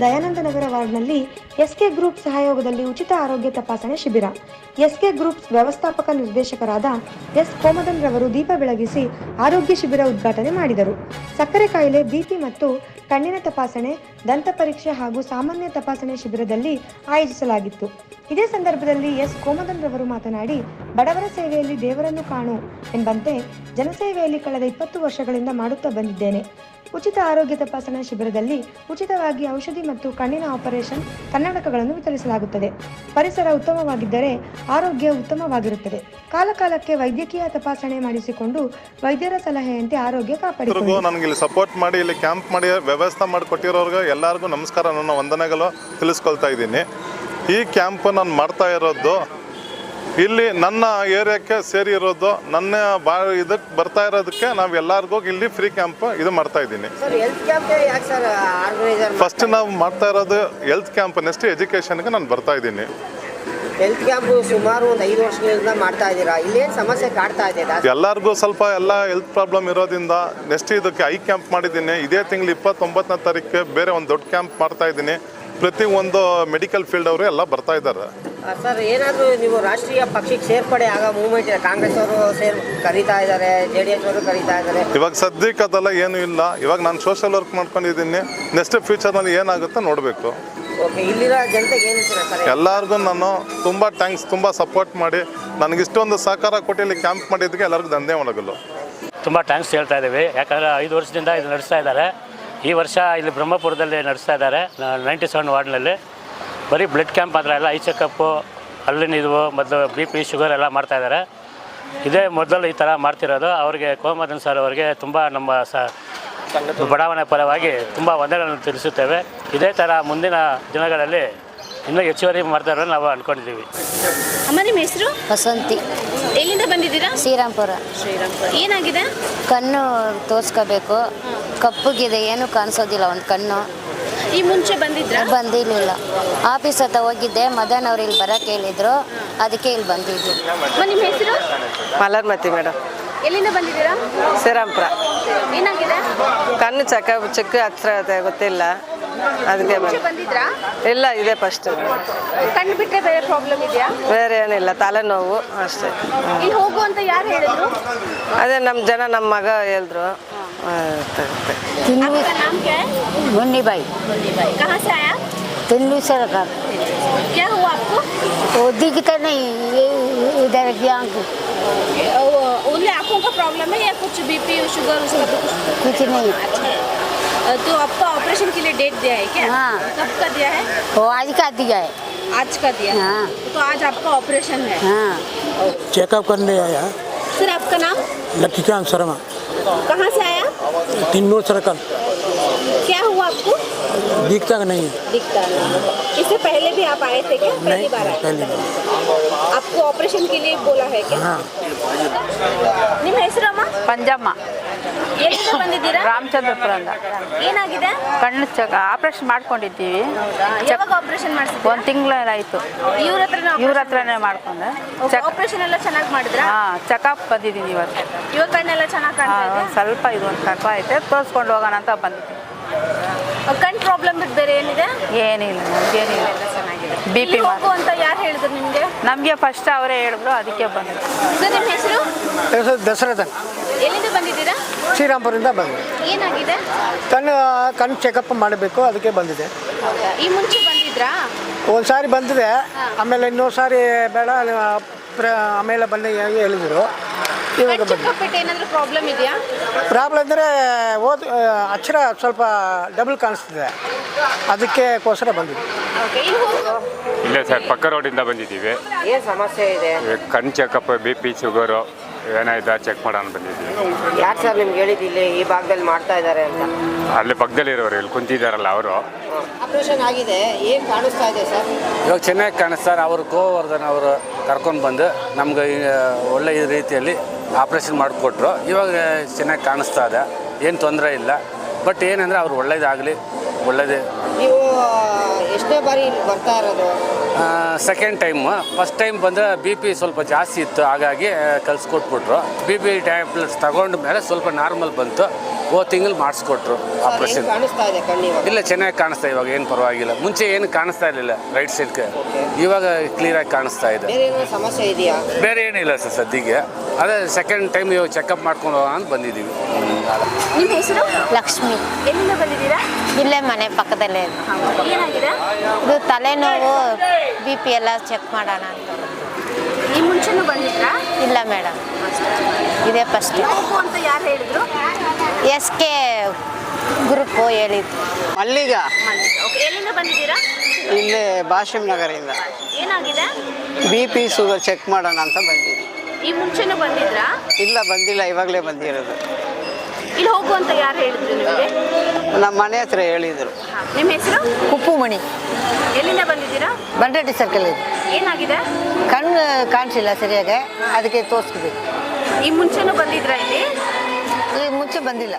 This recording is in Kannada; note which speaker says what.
Speaker 1: ದಯಾನಂದ ನಗರ ವಾರ್ಡ್ನಲ್ಲಿ ಎಸ್ಕೆ ಗ್ರೂಪ್ ಸಹಯೋಗದಲ್ಲಿ ಉಚಿತ ಆರೋಗ್ಯ ತಪಾಸಣೆ ಶಿಬಿರ. ಎಸ್ಕೆ ಗ್ರೂಪ್ಸ್ ವ್ಯವಸ್ಥಾಪಕ ನಿರ್ದೇಶಕರಾದ ಎಸ್. ಕೋಮದನ್ ರವರು ದೀಪ ಬೆಳಗಿಸಿ ಆರೋಗ್ಯ ಶಿಬಿರ ಉದ್ಘಾಟನೆ ಮಾಡಿದರು. ಸಕ್ಕರೆ ಕಾಯಿಲೆ ಬಿಪಿ ಮತ್ತು ಕಣ್ಣಿನ ತಪಾಸಣೆ, ದಂತ ಪರೀಕ್ಷೆ ಹಾಗೂ ಸಾಮಾನ್ಯ ತಪಾಸಣೆ ಶಿಬಿರದಲ್ಲಿ ಆಯೋಜಿಸಲಾಗಿತ್ತು. ಇದೇ ಸಂದರ್ಭದಲ್ಲಿ ಎಸ್. ಕೋಮದನ್ ರವರು ಮಾತನಾಡಿ, ಬಡವರ ಸೇವೆಯಲ್ಲಿ ದೇವರನ್ನು ಕಾಣು ಎಂಬಂತೆ ಜನಸೇವೆಯಲ್ಲಿ ಕಳೆದ ಇಪ್ಪತ್ತು ವರ್ಷಗಳಿಂದ ಮಾಡುತ್ತಾ ಬಂದಿದ್ದೇನೆ. ಉಚಿತ ಆರೋಗ್ಯ ತಪಾಸಣಾ ಶಿಬಿರದಲ್ಲಿ ಉಚಿತವಾಗಿ ಔಷಧಿ ಮತ್ತು ಕಣ್ಣಿನ ಆಪರೇಷನ್ ಕನ್ನಡಕಗಳನ್ನು ವಿತರಿಸಲಾಗುತ್ತದೆ. ಪರಿಸರ ಉತ್ತಮವಾಗಿದ್ದರೆ ಆರೋಗ್ಯ ಉತ್ತಮವಾಗಿರುತ್ತದೆ. ಕಾಲಕಾಲಕ್ಕೆ ವೈದ್ಯಕೀಯ ತಪಾಸಣೆ ಮಾಡಿಸಿಕೊಂಡು ವೈದ್ಯರ ಸಲಹೆಯಂತೆ ಆರೋಗ್ಯ ಕಾಪಾಡಿಕೊಳ್ಳಿ.
Speaker 2: ನನಗೆ ಇಲ್ಲಿ ಸಪೋರ್ಟ್ ಮಾಡಿ, ಇಲ್ಲಿ ಕ್ಯಾಂಪ್ ಮಾಡಿ, ವ್ಯವಸ್ಥೆ ಮಾಡಿಕೊಟ್ಟಿರೋರ್ಗೆ ಎಲ್ಲರಿಗೂ ನಮಸ್ಕಾರ ನನ್ನ ವಂದನೆಗಳು ತಿಳಿಸ್ಕೊಳ್ತಾ ಇದ್ದೀನಿ. ಈ ಕ್ಯಾಂಪ್ ನಾನು ಮಾಡ್ತಾ ಇರೋದು ಇಲ್ಲಿ ನನ್ನ ಏರಿಯಾಕ್ಕೆ ಸೇರಿರೋದು ನನ್ನ ಬಾ ಇದಕ್ಕೆ ಬರ್ತಾ ಇರೋದಕ್ಕೆ ನಾವು ಎಲ್ಲರಿಗೂ ಇಲ್ಲಿ ಫ್ರೀ ಕ್ಯಾಂಪ್ ಇದು ಮಾಡ್ತಾ ಇದ್ದೀನಿ. ಫಸ್ಟ್ ನಾವು ಮಾಡ್ತಾ ಇರೋದು ಹೆಲ್ತ್ ಕ್ಯಾಂಪ್ ನೆಕ್ಸ್ಟ್ ಎಜುಕೇಷನ್ಗೆ ನಾನು ಬರ್ತಾ ಇದ್ದೀನಿ.
Speaker 3: ಹೆಲ್ತ್ ಕ್ಯಾಂಪ್ ಸುಮಾರು ಒಂದು ಐದು ವರ್ಷಗಳಿಂದ ಮಾಡ್ತಾ ಇದ್ದೀರಾ? ಇಲ್ಲೇನು ಸಮಸ್ಯೆ ಕಾಡ್ತಾ ಇದೆ
Speaker 2: ಎಲ್ಲರಿಗೂ ಸ್ವಲ್ಪ ಎಲ್ಲ ಹೆಲ್ತ್ ಪ್ರಾಬ್ಲಮ್ ಇರೋದ್ರಿಂದ ನೆಕ್ಸ್ಟ್ ಇದಕ್ಕೆ ಐ ಕ್ಯಾಂಪ್ ಮಾಡಿದ್ದೀನಿ. ಇದೇ ತಿಂಗಳು ಇಪ್ಪತ್ತೊಂಬತ್ತನೇ ತಾರೀಕು ಬೇರೆ ಒಂದು ದೊಡ್ಡ ಕ್ಯಾಂಪ್ ಮಾಡ್ತಾ ಇದ್ದೀನಿ. ಪ್ರತಿ ಒಂದು ಮೆಡಿಕಲ್ ಫೀಲ್ಡ್ ಅವರು ಎಲ್ಲ ಬರ್ತಾ ಇದ್ದಾರೆ
Speaker 3: ಸರ್ ಏನಾದರೂ ನೀವು ರಾಷ್ಟ್ರೀಯ ಪಕ್ಷಕ್ಕೆ ಸೇರ್ಪಡೆ ಆಗ ಮೂವ್ಮೆಂಟ್ ಇದೆ. ಕಾಂಗ್ರೆಸ್ ಅವರು ಸೇರ್ ಕರೀತಾ ಇದ್ದಾರೆ ಜೆ ಡಿ ಎಸ್ ಅವರು ಕರೀತಾ ಇದ್ದಾರೆ
Speaker 2: ಇವಾಗ ಸದ್ಯಕ್ಕೆ ಅದೆಲ್ಲ ಏನೂ ಇಲ್ಲ. ಇವಾಗ ನಾನು ಸೋಷಿಯಲ್ ವರ್ಕ್ ಮಾಡ್ಕೊಂಡಿದ್ದೀನಿ. ನೆಕ್ಸ್ಟ್ ಫ್ಯೂಚರ್ನಲ್ಲಿ ಏನಾಗುತ್ತೆ ನೋಡಬೇಕು.
Speaker 3: ಓಕೆ ಇಲ್ಲಿರೋ ಜನತೆಗೆ ಏನು ಸರ್?
Speaker 2: ಎಲ್ಲರಿಗೂ ನಾನು ತುಂಬ ಥ್ಯಾಂಕ್ಸ್ ತುಂಬ ಸಪೋರ್ಟ್ ಮಾಡಿ. ನನಗೆ ಇಷ್ಟೊಂದು ಸಹಕಾರ ಕೊಟ್ಟು ಇಲ್ಲಿ ಕ್ಯಾಂಪ್ ಮಾಡಿದ್ದಕ್ಕೆ ಎಲ್ಲರಿಗೂ ಧನ್ಯವಾದಗಳು
Speaker 4: ತುಂಬ ಥ್ಯಾಂಕ್ಸ್ ಹೇಳ್ತಾ ಇದ್ದೀವಿ. ಯಾಕಂದರೆ ಐದು ವರ್ಷದಿಂದ ಇದು ನಡೆಸ್ತಾ ಇದ್ದಾರೆ. ಈ ವರ್ಷ ಇಲ್ಲಿ ಬ್ರಹ್ಮಪುರದಲ್ಲಿ ನಡೆಸ್ತಾ ಇದ್ದಾರೆ ನೈಂಟಿ ಸೆವೆನ್ ವಾರ್ಡ್ನಲ್ಲಿ. ಬರೀ ಬ್ಲಡ್ ಕ್ಯಾಂಪ್ ಅಂದರೆ ಎಲ್ಲ ಐ ಚೆಕಪ್ಪು ಅಲ್ಲಿನ ಇದು ಮತ್ತು ಬಿ ಪಿ ಶುಗರ್ ಎಲ್ಲ ಮಾಡ್ತಾಯಿದ್ದಾರೆ ಇದೇ ಮೊದಲು ಈ ಥರ ಮಾಡ್ತಿರೋದು. ಅವರಿಗೆ ಕೋಮದನ್ ಸರ್ ಅವರಿಗೆ ತುಂಬ ನಮ್ಮ ಸ ಬಡಾವಣೆ ಪರವಾಗಿ ತುಂಬ ವಂದನೆಗಳನ್ನು ತಿಳಿಸುತ್ತೇವೆ. ಇದೇ ಥರ ಮುಂದಿನ ದಿನಗಳಲ್ಲಿ ಇನ್ನೂ ಹೆಚ್ಚುವರಿ ಮಾಡ್ತಾರೆ ನಾವು ಅಂದ್ಕೊಂಡಿದ್ದೀವಿ
Speaker 5: ಅಮ್ಮ ನಿಮ್ಮ ಹೆಸರು?
Speaker 6: ವಸಂತಿ.
Speaker 5: ಎಲ್ಲಿಂದ ಬಂದಿದ್ದೀರಾ?
Speaker 6: ಶ್ರೀರಾಮ್ಪುರ.
Speaker 5: ಶ್ರೀರಾಮ್ಪುರ. ಏನಾಗಿದೆ?
Speaker 6: ಕಣ್ಣು ತೋರಿಸ್ಕೋಬೇಕು. ಕಪ್ಪಗಿದೆ ಏನು ಕಾಣಿಸೋದಿಲ್ಲ ಒಂದು ಕಣ್ಣು.
Speaker 5: ಈ ಮುಂಚೆ ಬಂದಿದ್ರಾ?
Speaker 6: ಬಂದಿರಲಿಲ್ಲ. ಆಫೀಸ್ ಹತ್ರ ಹೋಗಿದ್ದೆ ಮದನ್ ಅವ್ರು ಇಲ್ಲಿ ಬರಕ್ಕೆ ಹೇಳಿದ್ರು. ಅದಕ್ಕೆ ಇಲ್ಲಿ ಬಂದಿದ್ರು
Speaker 5: ಅಮ್ಮ ನಿಮ್ಮ ಹೆಸರು?
Speaker 7: ಮಲರ್ಮತಿ ಮೇಡಮ್.
Speaker 5: ಎಲ್ಲಿಂದ ಬಂದಿದ್ದೀರಾ?
Speaker 7: ಶ್ರೀರಾಮ್ಪುರ
Speaker 5: ಏನಾಗಿದೆ?
Speaker 7: ಕಣ್ಣು ಚಕ ಚಿಕ್ಕ ಹತ್ರ ಇದೆ ಗೊತ್ತಿಲ್ಲ. ಅದಕ್ಕೆ
Speaker 5: ಮುಂಚೆ. ಬಂದಿದ್ರಾ?
Speaker 7: ಇಲ್ಲ ಇದೆ ಫಸ್ಟ್
Speaker 5: ಕಣ್ಣು ಬಿಟ್ಟರೆ ಬೇರೆ ಪ್ರಾಬ್ಲಮ್ ಇದೆಯಾ?
Speaker 7: ಬೇರೆ ಏನಿಲ್ಲ ತಲೆನೋವು ಅಷ್ಟೇ.
Speaker 5: ಇಲ್ಲಿ ಹೋಗು ಅಂತ ಯಾರು ಹೇಳಿದ್ರು?
Speaker 7: ಅದೇ ನಮ್ಮ ಜನ ನಮ್ಮ ಮಗ ಹೇಳಿದ್ರು.
Speaker 5: आपका नाम क्या है?
Speaker 6: मुन्नी भाई
Speaker 5: मुन्नी भाई कहाँ से आया
Speaker 6: तिल्लू सर का
Speaker 5: क्या हुआ आपको?
Speaker 6: वो दिखता नहीं ये इधर की आँख।
Speaker 5: ओनली आँखों का प्रॉब्लम है या कुछ बीपी शुगर उसका भी कुछ
Speaker 6: कुछ नहीं।
Speaker 5: अच्छा। तो आपका ऑपरेशन के लिए डेट दिया है क्या?
Speaker 6: हाँ।
Speaker 5: कब का दिया है?
Speaker 6: वो आज का दिया है।
Speaker 5: आज का दिया हाँ। तो आज आपका ऑपरेशन है।
Speaker 6: हाँ।
Speaker 8: चेकअप करने आया।
Speaker 5: सर आपका नाम?
Speaker 8: लक्ष्मीकांत शर्मा।
Speaker 5: कहाँ से आया?
Speaker 8: तिन्नूर सर्कल
Speaker 5: क्या हुआ आपको?
Speaker 8: दिखता नहीं है।
Speaker 5: दिखता नहीं। इससे पहले भी आप आए थे क्या? पहली बार आए
Speaker 8: पहली बार।
Speaker 5: आपको ऑपरेशन के लिए बोला है क्या
Speaker 8: हाँ
Speaker 5: ನಿಮ್ಮ ಹೆಸರಮ್ಮ
Speaker 9: ಪಂಜಮ್ಮ
Speaker 5: ಎಲ್ಲಿಂದ ಬಂದಿದ್ದೀರಾ
Speaker 9: ರಾಮಚಂದ್ರಪುರದಿಂದ
Speaker 5: ಏನಾಗಿದೆ
Speaker 9: ಕಣ್ಣು ಚಕ ಆಪ್ರೇಷನ್ ಮಾಡ್ಕೊಂಡಿದ್ದೀವಿ
Speaker 5: ಯಾವಾಗ ಆಪರೇಷನ್ ಮಾಡಿಸಿದ್ರಾ
Speaker 9: ಒಂದು ತಿಂಗಳಾಯಿತು
Speaker 5: ಇವ್ರ ಹತ್ರನೇ
Speaker 9: ಇವ್ರ ಹತ್ರನೇ ಮಾಡ್ಕೊಂಡೆ ಚೆಕ್
Speaker 5: ಆಪರೇಷನ್ ಎಲ್ಲ ಚೆನ್ನಾಗಿ ಮಾಡಿದ್ರಾ
Speaker 9: ಹಾಂ ಚೆಕಪ್ ಬಂದಿದ್ದೀನಿ ಇವತ್ತು
Speaker 5: ಇವಾಗ ಕಣ್ಣೆಲ್ಲ ಚೆನ್ನಾಗಿ ಕಾಣ್ತಾ
Speaker 9: ಹಾಂ
Speaker 5: ಇದೆ
Speaker 9: ಒಂದು ಸ್ವಲ್ಪ ಇದು ಒಂದು ಕರ್ಕ ಐತೆ ತೋರಿಸ್ಕೊಂಡು ಹೋಗೋಣ ಅಂತ ಬಂದಿದ್ದೀನಿ
Speaker 5: ಕಣ್ ಪ್ರಾಬ್ಲಮ್ ಬಿಟ್ಟು ಬೇರೆ ಏನಿದೆ
Speaker 9: ಏನಿಲ್ಲ ನಮಗೇನಿಲ್ಲ
Speaker 5: ಚೆನ್ನಾಗಿದೆ
Speaker 9: ಬಿ ಪಿ
Speaker 5: ಹೋಗು ಅಂತ ಯಾರು ಹೇಳಿದ್ರು ನಿಮಗೆ?
Speaker 9: ನಮಗೆ ಫಸ್ಟ್ ಅವರೇ ಹೇಳಿದ್ರು ಅದಕ್ಕೆ ಬಂದಿದ್ದು.
Speaker 5: ಸರ್ ನಿಮ್ಮ ಹೆಸರು?
Speaker 8: ಹೆಸರು ದಶರಥನ್
Speaker 5: ಎಲ್ಲಿಂದ ಬಂದಿದ್ದೀರಾ?
Speaker 8: ಶ್ರೀರಾಮ್ಪುರದಿಂದ ಬಂದೆ
Speaker 5: ಏನಾಗಿದೆ?
Speaker 8: ಕಣ್ಣು ಕಣ್ಣು ಚೆಕಪ್ ಮಾಡಬೇಕು ಅದಕ್ಕೆ ಬಂದಿದೆ.
Speaker 5: ಈ ಮುಂಚೆ ಬಂದಿದ್ರಾ?
Speaker 8: ಒಂದು ಸಾರಿ ಬಂದಿದೆ. ಆಮೇಲೆ ಇನ್ನೊಂದು ಸಾರಿ ಬೇಡ ಪ್ರ- ಆಮೇಲೆ ಬಂದ ಹೇಳಿದ್ರು ಹೇಳಿದರು. ಇವಾಗ
Speaker 5: ಕಣ್
Speaker 8: ಬಂದೆ
Speaker 5: ಚೆಕಪ್ ಬಿಟ್ಟು ಏನಾದರೂ ಪ್ರಾಬ್ಲಮ್ ಇದೆಯಾ?
Speaker 8: ಪ್ರಾಬ್ಲಮ್ ಅಂದರೆ ಓದ್ ಅಕ್ಷರ ಸ್ವಲ್ಪ ಡಬಲ್ ಕಾಣಿಸ್ತಿದೆ. ಅದಕ್ಕೆ ಕೋಸ್ಕರ
Speaker 5: ಓಕೆ ಇಲ್ಲಿ
Speaker 10: ಸರ್ ಪಕ್ಕ ರೋಡಿಂದ ಬಂದಿದ್ದೀವಿ.
Speaker 3: ಏನು ಸಮಸ್ಯೆ ಇದೆ?
Speaker 10: ಕಣ್ ಚೆಕಪ್ ಬಿ ಪಿ ಶುಗರು ಏನಾಯ್ತಾ ಚೆಕ್ ಮಾಡೋಣ ಬಂದಿದ್ದೀವಿ.
Speaker 3: ಯಾರು ಸರ್ ನಿಮ್ಗೆ ಹೇಳಿದ್ದು ಇಲ್ಲಿ ಈ ಭಾಗದಲ್ಲಿ ಮಾಡ್ತಾ ಇದ್ದಾರೆ ಅಂತ?
Speaker 10: ಅಲ್ಲಿ ಪಕ್ಕದಲ್ಲಿರೋರು ಇಲ್ಲಿ ಕುಂತಿದಾರಲ್ಲ ಅವರು.
Speaker 3: ಆಪರೇಷನ್ ಆಗಿದೆ ಏನು ಕಾಣಿಸ್ತಾ ಇದೆ ಸರ್
Speaker 11: ಇವಾಗ ಚೆನ್ನಾಗಿ ಕಾಣಿಸ್ತಾರೆ ಅವರು ಗೋವರ್ಧನ್ ಅವರು ಕರ್ಕೊಂಡು ಬಂದು ನಮ್ಗೆ ಈ ಒಳ್ಳೆ ಈ ರೀತಿಯಲ್ಲಿ ಆಪ್ರೇಷನ್ ಮಾಡಿಕೊಟ್ರು. ಇವಾಗ ಚೆನ್ನಾಗಿ ಕಾಣಿಸ್ತಾ ಇದೆ. ಏನು ತೊಂದರೆ ಇಲ್ಲ. ಬಟ್ ಏನಂದರೆ ಅವ್ರು ಒಳ್ಳೇದಾಗಲಿ ಒಳ್ಳೇದೇ.
Speaker 3: ನೀವು ಎಷ್ಟನೇ ಬಾರಿ ಇಲ್ಲಿ ಬರ್ತಾ ಇರೋದು
Speaker 11: ಸೆಕೆಂಡ್ ಟೈಮು ಫಸ್ಟ್ ಟೈಮ್ ಬಂದರೆ ಬಿ ಪಿ ಸ್ವಲ್ಪ ಜಾಸ್ತಿ ಇತ್ತು. ಹಾಗಾಗಿ ಕಲಿಸ್ಕೊಟ್ಬಿಟ್ರು ಬಿ ಪಿ ಟ್ಯಾಬ್ಲೆಟ್ಸ್ ತಗೊಂಡ ಮೇಲೆ ಸ್ವಲ್ಪ ನಾರ್ಮಲ್ ಬಂತು. ಓ ತಿಂಗಳು ಮಾಡಿಸ್ಕೊಟ್ರು ಆಪ್ರೇಷನ್
Speaker 12: ಕಾಣಿಸ್ತಾ ಇದೆ ಕಣ್ಣು
Speaker 11: ಇಲ್ಲ ಚೆನ್ನಾಗಿ ಕಾಣಿಸ್ತಾ ಇವಾಗ ಏನು ಪರವಾಗಿಲ್ಲ. ಮುಂಚೆ ಏನು ಕಾಣಿಸ್ತಾ ಇರಲಿಲ್ಲ ರೈಟ್ ಸೈಡ್ಗೆ ಇವಾಗ ಕ್ಲಿಯರಾಗಿ ಕಾಣಿಸ್ತಾ ಇದೆ.
Speaker 12: ಬೇರೆ ಏನೋ ಸಮಸ್ಯೆ ಇದೆಯಾ?
Speaker 11: ಬೇರೆ ಏನಿಲ್ಲ ಸರ್ ಸದ್ಯಕ್ಕೆ. ಅದೇ ಸೆಕೆಂಡ್ ಟೈಮ್ ಇವಾಗ ಚೆಕಪ್ ಮಾಡ್ಕೊಂಡು ಹೋಗೋಣ ಅಂತ ಬಂದಿದ್ದೀವಿ
Speaker 5: ನಿಮ್ಮ ಹೆಸರು?
Speaker 3: ಲಕ್ಷ್ಮಿ.
Speaker 5: ಎಲ್ಲಿಂದ ಬಂದಿದ್ದೀರಾ?
Speaker 3: ಇಲ್ಲೇ ಮನೆ ಪಕ್ಕದಲ್ಲೇ. ಇದೆ.
Speaker 5: ಏನಾಗಿದೆ?
Speaker 3: ಇದು ತಲೆನೋವು. ಬಿ ಪಿ ಎಲ್ಲ ಚೆಕ್ ಮಾಡೋಣ ಅಂತ
Speaker 5: ಈ ಮುಂಚೆನೂ ಬಂದಿದ್ರಾ?
Speaker 3: ಇಲ್ಲ ಮೇಡಮ್. ಇದೇ ಫಸ್ಟ್
Speaker 5: ಹೋಗು ಅಂತ ಯಾರು ಹೇಳಿದ್ರು?
Speaker 3: ಎಸ್ ಕೆ ಗ್ರೂಪ್ ಹೇಳಿದ್ರು
Speaker 13: ಮಲ್ಲಿಗ.
Speaker 5: ಓಕೆ ಎಲ್ಲಿಂದ ಬಂದಿದ್ದೀರಾ?
Speaker 13: ಇಲ್ಲಿ ಭಾಷಿಮ್ ನಗರದಿಂದ.
Speaker 5: ಏನಾಗಿದೆ?
Speaker 13: ಬಿ ಪಿ ಶುಗರ್ ಚೆಕ್ ಮಾಡೋಣ ಅಂತ ಬಂದಿದ್ದೀನಿ
Speaker 5: ಈ ಮುಂಚೆನೂ ಬಂದಿದ್ರಾ?
Speaker 13: ಇಲ್ಲ ಬಂದಿಲ್ಲ ಇವಾಗಲೇ ಬಂದಿರೋದು.
Speaker 5: ಇಲ್ಲಿ ಹೋಗು ಅಂತ ಯಾರು ಹೇಳಿದ್ರು ನಿಮಗೆ?
Speaker 13: ನಮ್ಮ ಮನೆ ಹತ್ರ ಹೇಳಿದರು.
Speaker 5: ನಿಮ್ಮ ಹೆಸರು?
Speaker 3: ಕುಪ್ಪು ಮಣಿ
Speaker 5: ಎಲ್ಲಿಂದ ಬಂದಿದ್ದೀರಾ?
Speaker 3: ಬಂಡ್ರೆಡ್ಡಿ ಸರ್ಕಲ್ ಇದೆ
Speaker 5: ಏನಾಗಿದೆ?
Speaker 3: ಕಣ್ಣು ಕಾಣಿಸಿಲ್ಲ ಸರಿಯಾಗಿ ಅದಕ್ಕೆ ತೋರಿಸ್ಬೇಕು
Speaker 5: ಈ ಮುಂಚೆನೂ ಬಂದಿದ್ರಾ ಇಲ್ಲಿ?
Speaker 3: ಈ ಮುಂಚೆ ಬಂದಿಲ್ಲ.